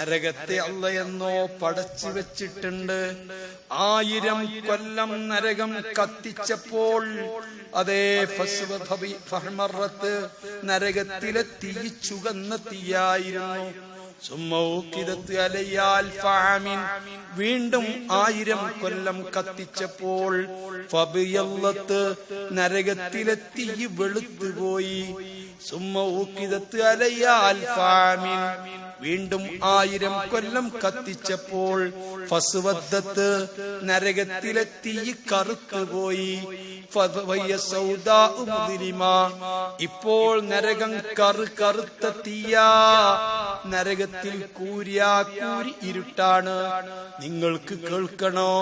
നരകത്തെ അല്ലയെന്നോ പടച്ചു വെച്ചിട്ടുണ്ട്. ആയിരം കൊല്ലം നരകം കത്തിച്ചപ്പോൾ അതേ ഫഹ്മറത്ത് നരകത്തിലെ തീ ചുകന്ന തീയായിരുന്നു. അലയാൽ ഫാമിൻ. വീണ്ടും ആയിരം കൊല്ലം കത്തിച്ചപ്പോൾ ഫബിയല്ലത്ത് നരകത്തിലെ തീ വെളുത്തുപോയി. അലയാൽ ഫാമിൻ. വീണ്ടും ആയിരം കൊല്ലം കത്തിച്ചപ്പോൾ ഫസുവദ്ദത്ത് നരകത്തിലെ തീ കറുത്തുപോയി. ഇപ്പോൾ നരകം കറു കറുത്ത തീയാ നരകത്തിൽ കൂരിയാ കൂരി ഇരുട്ടാണ്. നിങ്ങൾക്ക് കേൾക്കണോ?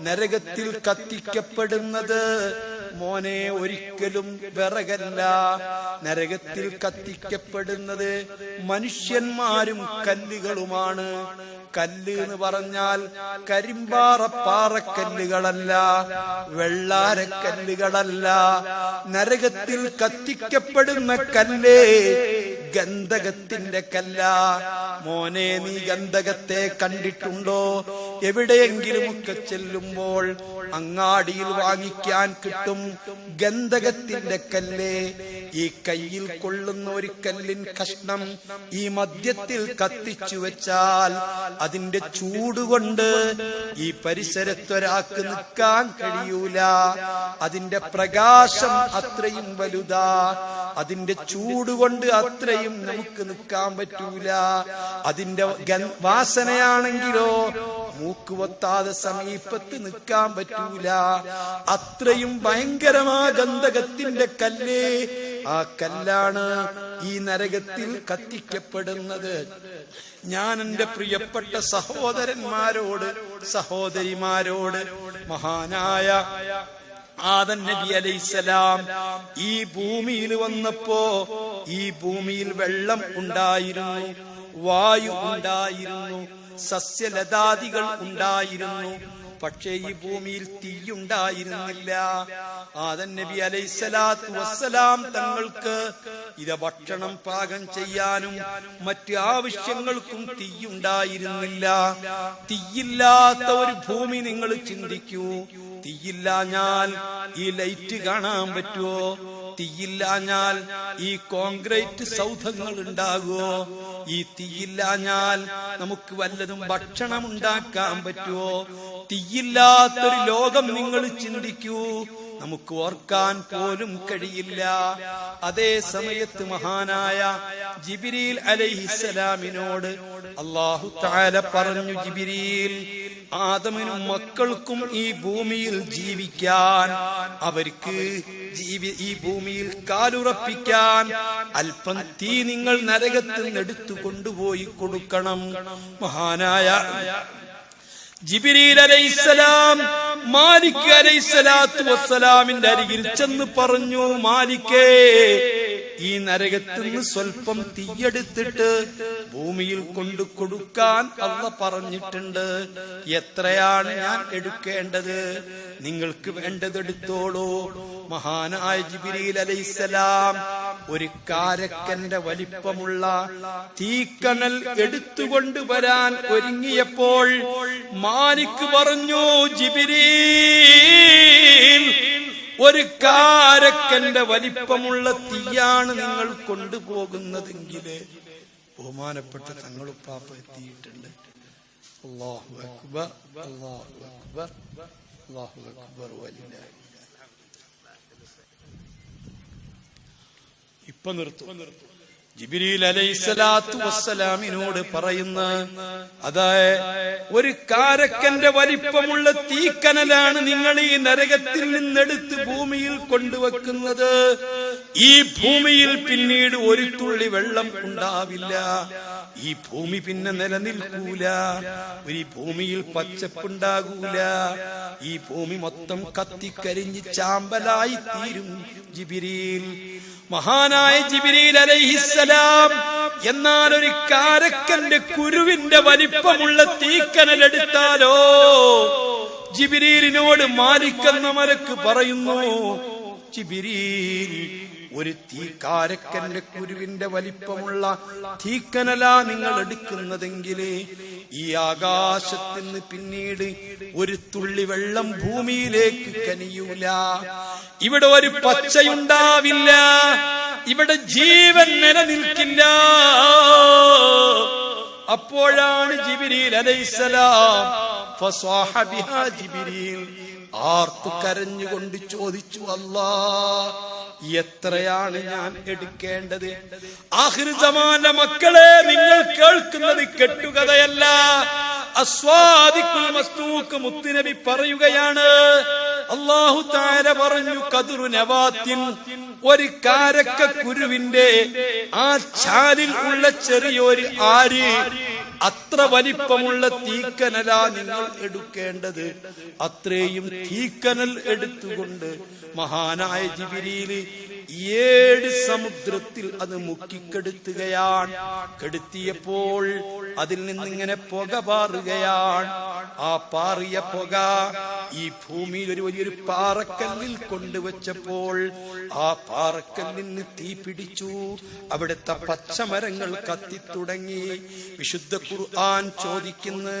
നരകത്തിൽ കത്തിക്കപ്പെടുന്നത് മോനെ ഒരിക്കലും വിറകല്ല. നരകത്തിൽ കത്തിക്കപ്പെടുന്നത് മനുഷ്യന്മാരും കല്ലുകളുമാണ്. കല്ല് എന്ന് പറഞ്ഞാൽ കരിമ്പാറപ്പാറക്കല്ലുകളല്ല വെള്ളാരക്കല്ലുകളല്ല. നരകത്തിൽ കത്തിക്കപ്പെടുന്ന കല്ലേ ഗന്ധകത്തിന്റെ കല്ല. മോനെ നീ ഗന്ധകത്തെ കണ്ടിട്ടുണ്ടോ? എവിടെയെങ്കിലുമൊക്കെ ചെല്ലുമ്പോൾ അങ്ങാടിയിൽ വാങ്ങിക്കാൻ കിട്ടും ഗന്ധകത്തിന്റെ കല്ലേ. ഈ കയ്യിൽ കൊള്ളുന്ന ഒരു കല്ലിൻ കഷ്ണം ഈ മദ്യത്തിൽ കത്തിച്ചു വെച്ചാൽ അതിന്റെ ചൂടുകൊണ്ട് ഈ പരിസരത്തൊരാക്ക് നിൽക്കാൻ കഴിയൂല. അതിന്റെ പ്രകാശം അത്രയും വലുതാ. അതിന്റെ ചൂടുകൊണ്ട് അത്രയും നമുക്ക് നിൽക്കാൻ പറ്റൂല. അതിന്റെ വാസനയാണെങ്കിലോ മൂക്ക് പൊത്താതെ സമീപത്ത് നിൽക്കാൻ പറ്റൂല. അത്രയും ഭയങ്കരമാ ഗന്ധകത്തിന്റെ കല്ലേ. ആ കല്ലാണ് ഈ നരകത്തിൽ കത്തിക്കപ്പെടുന്നത്. ഞാൻ എന്റെ പ്രിയപ്പെട്ട സഹോദരന്മാരോട് സഹോദരിമാരോട് മഹാനായ ആദൻ നബി അലൈസലാം ഈ ഭൂമിയിൽ വന്നപ്പോ ഈ ഭൂമിയിൽ വെള്ളം ഉണ്ടായിരുന്നു വായു ഉണ്ടായിരുന്നു. സസ്യലതാദികൾ ഉണ്ടായിരുന്നു. പക്ഷേ ഈ ഭൂമിയിൽ തീയുണ്ടായിരുന്നില്ല. ആദൻ നബി അലൈസലാത്തു വസ്സലാം തങ്ങൾക്ക് ഇത് ഭക്ഷണം പാകം ചെയ്യാനും മറ്റു ആവശ്യങ്ങൾക്കും തീയുണ്ടായിരുന്നില്ല. തീയില്ലാത്ത ഒരു ഭൂമി നിങ്ങൾ ചിന്തിക്കൂ. തീയില്ലാഞ്ഞാൽ ഈ ലൈറ്റ് കാണാൻ പറ്റുമോ തീയില്ലാഞ്ഞാൽ ഈ കോൺക്രീറ്റ് സൗധങ്ങൾ ഉണ്ടാകുമോ ഈ തീയില്ലാഞ്ഞാൽ നമുക്ക് വല്ലതും ഭക്ഷണം ഉണ്ടാക്കാൻ പറ്റുമോ തീയില്ലാത്തൊരു ലോകം നിങ്ങൾ ചിന്തിക്കൂ. നമുക്ക് ഓർക്കാൻ പോലും കഴിയില്ല. അതേ സമയത്ത് മഹാനായ ജിബിരിൽ അലൈഹിസലാമിനോട് അള്ളാഹു താല പറഞ്ഞു ജിബിരിൽ ആദമിനും മക്കൾക്കും ഈ ഭൂമിയിൽ ജീവിക്കാൻ അവർക്ക് ജീവി ഈ ഭൂമിയിൽ കാലുറപ്പിക്കാൻ അല്പം തീ നിങ്ങൾ നരകത്തിൽ എടുത്തു കൊണ്ടുപോയി കൊടുക്കണം. മഹാനായ ജിബിരീൽ അലൈസലാം മാലിക് അലൈസലാത്തു വസ്സലാമിന്റെ അരികിൽ ചെന്ന് പറഞ്ഞു മാലിക്കേ ഈ നരകത്തിൽ നിന്ന് സ്വല്പം തീയെടുത്തിട്ട് ഭൂമിയിൽ കൊണ്ടു കൊടുക്കാൻ അവ പറഞ്ഞിട്ടുണ്ട്. എത്രയാണ് ഞാൻ എടുക്കേണ്ടത്? നിങ്ങൾക്ക് വേണ്ടതെടുത്തോളൂ മഹാനായ ജിബിരിയിൽ അലൈസലാം ഒരു കാരക്കന്റെ വലിപ്പമുള്ള തീക്കണൽ എടുത്തുകൊണ്ട് വരാൻ ഒരുങ്ങിയപ്പോൾ മാനിക്ക് പറഞ്ഞു ജിബിരീൽ ഒരു കാരക്കന്റെ വലിപ്പമുള്ള തീയാണ് നിങ്ങൾ കൊണ്ടുപോകുന്നതെങ്കിൽ ബഹുമാനപ്പെട്ട തങ്ങളുപ്പാപ്പ എത്തിയിട്ടുണ്ട്. അക്ബർ അക്ബർ അക്ബർ ഇപ്പൊ നിർത്തും. ജിബിരിൽ അലൈസലാത്തു വസ്സലാമിനോട് പറയുന്ന അതായ ഒരു കാരക്കന്റെ വലിപ്പമുള്ള തീക്കനലാണ് നിങ്ങൾ ഈ നരകത്തിൽ നിന്നെടുത്ത് ഭൂമിയിൽ കൊണ്ടുവെക്കുന്നത്. ഈ ഭൂമിയിൽ പിന്നീട് ഒരു തുള്ളി വെള്ളം ഉണ്ടാവില്ല. ഈ ഭൂമി പിന്നെ നിലനിൽക്കൂല. ഒരു ഭൂമിയിൽ പച്ചപ്പുണ്ടാകൂല. ഈ ഭൂമി മൊത്തം കത്തിക്കരിഞ്ഞ് ചാമ്പലായി തീരും ജിബിരിയിൽ മഹാനായ ജിബിരിൽ അലൈഹിസ്സലാം എന്നാൽ ഒരു കാരക്കന്റെ കുരുവിന്റെ വലിപ്പമുള്ള തീക്കനലെടുത്താലോ? ജിബിരിലിനോട് മാലിക്കെന്ന മലക്ക് പറയുന്നു ജിബിരിൽ ഒരു തീക്കാരക്കന്റെ കുരുവിന്റെ വലിപ്പമുള്ള തീക്കനല നിങ്ങൾ എടുക്കുന്നതെങ്കിൽ ഈ ആകാശത്തിന് പിന്നീട് ഒരു തുള്ളി വെള്ളം ഭൂമിയിലേക്ക് കനിയൂല. ഇവിടെ ഒരു പച്ചയുണ്ടാവില്ല. ഇവിടെ ജീവൻ നിലനിൽക്കില്ല. അപ്പോഴാണ് ജിബിരിൽ അലൈസലാം ആർത്തു കരഞ്ഞുകൊണ്ട് ചോദിച്ചു അല്ലാ എത്രയാണ് ഞാൻ എടുക്കേണ്ടത്? ആഹിർജമാന്റെ മക്കളെ നിങ്ങൾ കേൾക്കുന്നത് കെട്ടുകഥയല്ല. അസ്വാദിക്കുൽ മസ്തൂക്ക് മുത്തുനബി പറയുകയാണ് അള്ളാഹു താര പറഞ്ഞു കതിറു നവാത്തിൻ ഒരു കാരക്ക കുരുവിന്റെ ആ ചാലിൽ ഉള്ള ചെറിയൊരു ആര് അത്ര വലിപ്പമുള്ള തീക്കനല നിങ്ങൾ എടുക്കേണ്ടത്. അത്രയും തീക്കനൽ എടുത്തുകൊണ്ട് മഹാനായ ജിബിരിയിൽ ഏഴ് സമുദ്രത്തിൽ അത് മുക്കിക്കെടുത്തുകയാണ്. കെടുത്തിയപ്പോൾ അതിൽ നിന്നിങ്ങനെ പുക പാറുകയാണ്. ആ പാറിയ പുക ഈ ഭൂമിയിൽ ഒരു വലിയൊരു പാറക്കല്ലിൽ കൊണ്ടുവച്ചപ്പോൾ ആ പാറക്കല്ലിന് തീ പിടിച്ചു. അവിടുത്തെ പച്ചമരങ്ങൾ കത്തിത്തുടങ്ങി. വിശുദ്ധ ഖുർആൻ ചോദിക്കുന്നു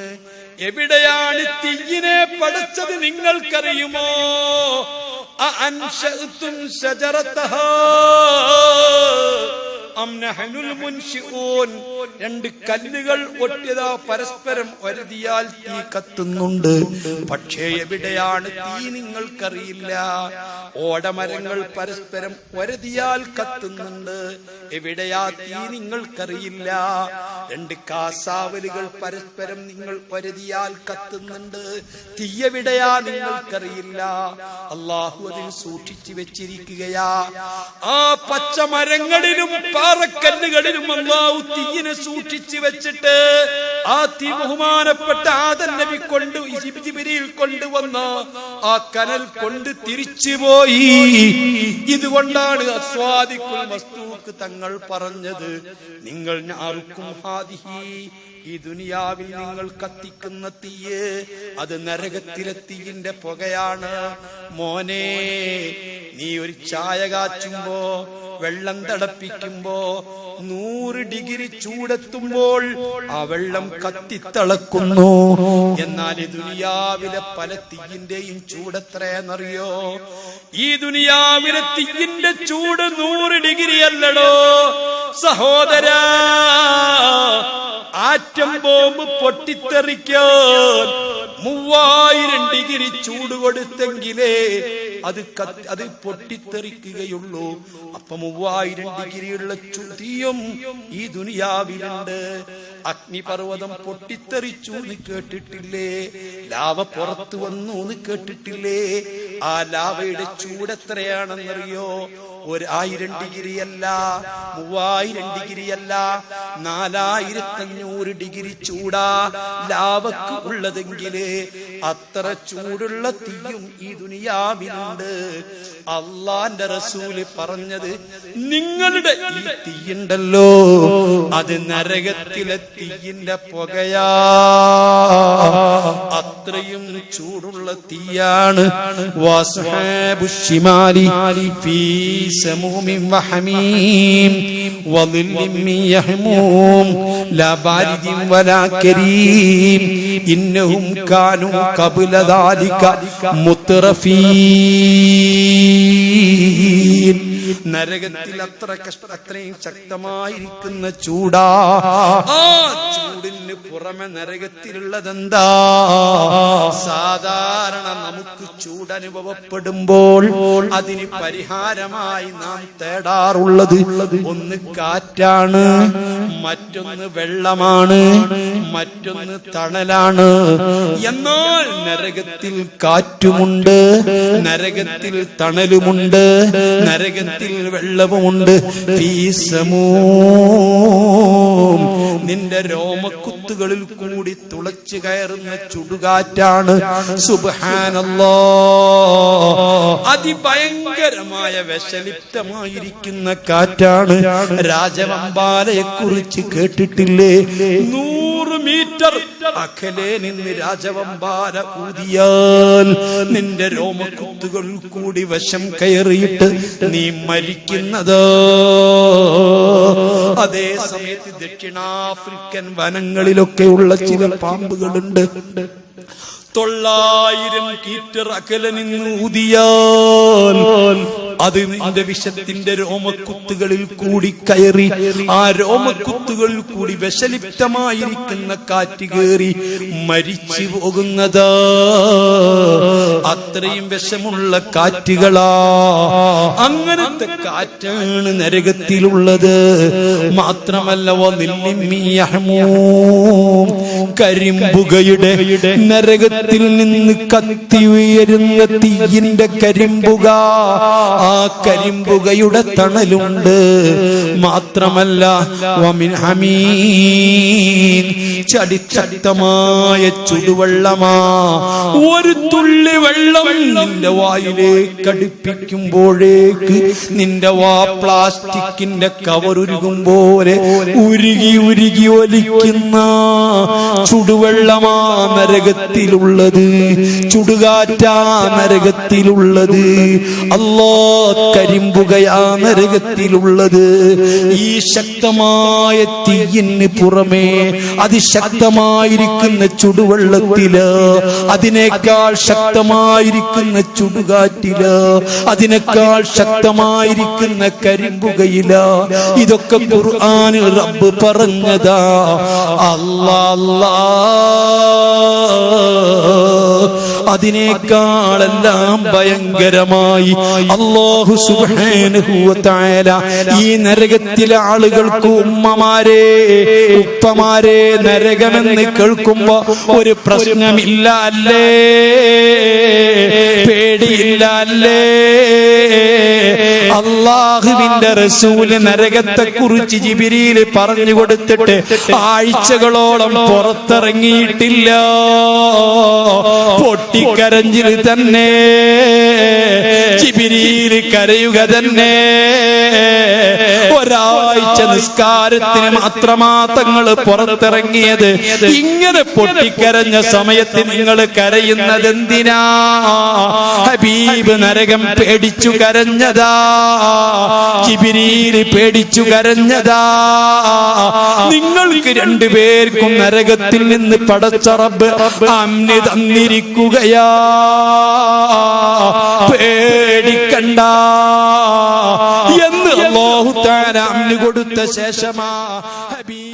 എവിടെയാണ് തീയിനെ പടച്ചത് നിങ്ങൾക്കറിയുമോ? അഅൻശഅ്തും شجرتها؟ രണ്ട് കല്ലുകൾ ഒട്ടിയതാ പരസ്പരം ഒരുതിയാൽ തീ കത്തുന്നുണ്ട്. പക്ഷേ എവിടെയാണ് തീ നിങ്ങൾക്കറിയില്ല. ഓടമരങ്ങൾ പരസ്പരം ഒരുതിയാൽ കത്തുന്നുണ്ട്. എവിടെയാ തീ നിങ്ങൾക്കറിയില്ല. രണ്ട് കാസാവലുകൾ പരസ്പരം നിങ്ങൾ ഒരുതിയാൽ കത്തുന്നുണ്ട്. തീയവിടയാ നിങ്ങൾക്കറിയില്ല. അള്ളാഹു അതിൽ സൂക്ഷിച്ചു വെച്ചിരിക്കുകയാ. ആ പച്ച പച്ചമരങ്ങളിലും പാറക്കല്ലുകളിലും അള്ളാഹു തീയിനെ സൂക്ഷിച്ചു വെച്ചിട്ട് ആ തീ ബഹുമാനപ്പെട്ട ആദൻ നബി കൊണ്ട് ജിബിരിയിൽ കൊണ്ടുവന്ന ആ കനൽ കൊണ്ട് തിരിച്ചുപോയി ഇതുകൊണ്ടാണ് അസ്വാദിക്കുൽ വസ്തുക്ക് തങ്ങൾ പറഞ്ഞത്. നിങ്ങൾ ഞാർക്കും ഹാദിഹി. ഈ ദുനിയാവിൽ നിങ്ങൾ കത്തിക്കുന്ന തീയ് അത് നരകത്തിലെ തീയിന്റെ പുകയാണ്. മോനെ നീ ഒരു ചായ കാച്ചുമ്പോ വെള്ളം തടപ്പിക്കുമ്പോ നൂറ് ഡിഗ്രി ചൂടെത്തുമ്പോൾ ആ വെള്ളം കത്തിത്തളക്കുന്നു. എന്നാൽ ഈ ദുനിയാവിലെ പല തീയിന്റെയും ചൂടെത്രയെന്നറിയോ ഈ ദുനിയാവിലെ തീയിന്റെ ചൂട് നൂറ് ഡിഗ്രി അല്ലടോ. സഹോദര ആറ്റം ബോംബ് പൊട്ടിത്തെറിക്കാൻ മൂവായിരം ഡിഗ്രി ചൂട് കൊടുത്തെങ്കിലേ അത് അത് പൊട്ടിത്തെറിക്കുകയുള്ളൂ. അപ്പൊ മൂവായിരം ഡിഗ്രിയുള്ള ചുതിയും ഈ ദുനിയാവിലുണ്ട്. അഗ്നിപർവതം പൊട്ടിത്തെറിച്ചു എന്ന് കേട്ടിട്ടില്ലേ? ലാവ പുറത്തു വന്നു എന്ന് കേട്ടിട്ടില്ലേ? ആ ലാവയുടെ ചൂട് എത്രയാണെന്നറിയോ ഒരു ഡിഗ്രി അല്ല മൂവായിരം ഡിഗ്രി അല്ല നാലായിരത്തി അഞ്ഞൂറ് ഡിഗ്രി ചൂടാ ലാവക്ക് ഉള്ളതെങ്കിൽ അത്ര ചൂടുള്ള തീയും ഈ ദുനിയാവിലുണ്ട്. അള്ളാന്റെ റസൂൽ പറഞ്ഞത് നിങ്ങളുടെ ഈ തീയുണ്ടല്ലോ അത് നരകത്തിലെ തീയിന്റെ പുകയാ. അത്രയും ചൂടുള്ള തീയാണ് വാസുഹാബുഷിമാലി ഫീ സമൂമിൻ വഹമീം നരകത്തിൽ അത്ര കഷ്ട അത്രയും ശക്തമായിരിക്കുന്ന ചൂടാ. ആ ചൂടിന് പുറമെ നരകത്തിലുള്ളതെന്താ? സാധാരണ നമുക്ക് ചൂട് അനുഭവപ്പെടുമ്പോൾ അതിന് പരിഹാരമായി നാം തേടാറുള്ളത് ഒന്ന് കാറ്റാണ് മറ്റൊന്ന് വെള്ളമാണ് മറ്റൊന്ന് തണലാണ്. എന്നാൽ നരകത്തിൽ കാറ്റുമുണ്ട് നരകത്തിൽ തണലുമുണ്ട് നരകത്തിൽ വെള്ളവുമുണ്ട്. ഈ ഫീസമൂം നിന്റെ രോമക്കുത്തുകളിൽ കൂടി തുളച്ചു കയറുന്ന ചുടുകാറ്റാണ്. സുബാനല്ലോ അതിഭയങ്കരമായ വിഷലിപ്തമായിരിക്കുന്ന കാറ്റാണ്. രാജവമ്പാലയെ കുറിച്ച് കേട്ടിട്ടില്ലേ? നൂറ് മീറ്റർ അകലെ നിന്ന് രാജവമ്പാര ഊതിയാൽ നിന്റെ രോമക്കുത്തുകൾ കൂടി വശം കയറിയിട്ട് നീ മരിക്കുന്നത്. അതേ സമയത്ത് ദക്ഷിണാഫ്രിക്കൻ വനങ്ങളിലൊക്കെയുള്ള ചില പാമ്പുകളുണ്ട്. തൊള്ളായിരം കീറ്റർ അകല നിന്ന് ഊതിയാൽ അത് നിന്റെ വിഷത്തിന്റെ രോമക്കുത്തുകളിൽ കൂടി കയറി ആ രോമക്കുത്തുകളിൽ കൂടി വിഷലിപ്തമായിരിക്കുന്ന കാറ്റ് കയറി മരിച്ചു പോകുന്നത്. അത്രയും വിഷമുള്ള കാറ്റുകളാ. അങ്ങനത്തെ കാറ്റാണ് നരകത്തിലുള്ളത്. മാത്രമല്ല കരിമ്പുകയുടെ നരകത്തിൽ നിന്ന് കത്തി ഉയരുന്ന തീയിന്റെ കരിമ്പുക ആ കരിമ്പുകയുടെ തണലുണ്ട്. മാത്രമല്ല ചടിച്ചക്തമായ ചുടുവെള്ളമാ ഒരു തുള്ളി വെള്ളം നിന്റെ വായിലേക്ക് അടുപ്പിക്കുമ്പോഴേക്ക് നിന്റെ വാ പ്ലാസ്റ്റിക്കിന്റെ കവർ പോലെ ഉരുകി ഉരുകി ഒലിക്കുന്ന ചുടുവെള്ളമാ നരകത്തിലുള്ളത് ചുടുകാറ്റാ നരകത്തിലുള്ളത്. അല്ലോ കരിമ്പുകയാ നരകത്തിലുള്ളത്. ഈ ശക്തമായ തീയിന് പുറമേ അതിശക്തമായിരിക്കുന്ന ചുടുവെള്ളത്തിൽ അതിനേക്കാൾ ശക്തമായിരിക്കുന്ന ചുടുകാറ്റിൽ അതിനേക്കാൾ ശക്തമായിരിക്കുന്ന കരിമ്പുകയിൽ ഇതൊക്കെ ഖുർആനിൽ റബ്ബ് പറഞ്ഞതാ. അല്ലാ അല്ലാ അതിനേക്കാളെല്ലാം ഭയങ്കരമായി. അള്ളാഹു വ ഈ നരകത്തിലെ ആളുകൾക്ക് ഉമ്മമാരെ ഉപ്പമാരെ നരകമെന്ന് കേൾക്കുമ്പോ ഒരു പ്രശ്നമില്ല അല്ലേ? പേടിയില്ല അല്ലേ? അള്ളാഹുവിന്റെ റസൂൽ നരകത്തെ കുറിച്ച് ജിബിരിയിൽ പറഞ്ഞു കൊടുത്തിട്ട് ആഴ്ചകളോളം പുറത്തിറങ്ങിയിട്ടില്ല. പൊട്ടിക്കരഞ്ഞിൽ തന്നെ. ചിബിരിയിൽ കരയുക തന്നെ. ഒരാഴ്ച നിസ്കാരത്തിന് മാത്രമാ പുറത്തിറങ്ങിയത്. ഇങ്ങനെ പൊട്ടിക്കരഞ്ഞ സമയത്ത് നിങ്ങൾ കരയുന്നത് എന്തിനാ? ഹബീബ് നരകം പേടിച്ചു കരഞ്ഞതാ. ചിബിരിയിൽ പേടിച്ചു കരഞ്ഞതാ. നിങ്ങൾക്ക് രണ്ടുപേർക്കും നരകത്തിൽ നിന്ന് പടച്ചറബ് അമ്നി തന്നിരിക്കുകയാ പേടിക്കണ്ട. എന്ന് ലോഹുത്താൻ അമ്മ കൊടുത്ത ശേഷമാ ഹബീബ്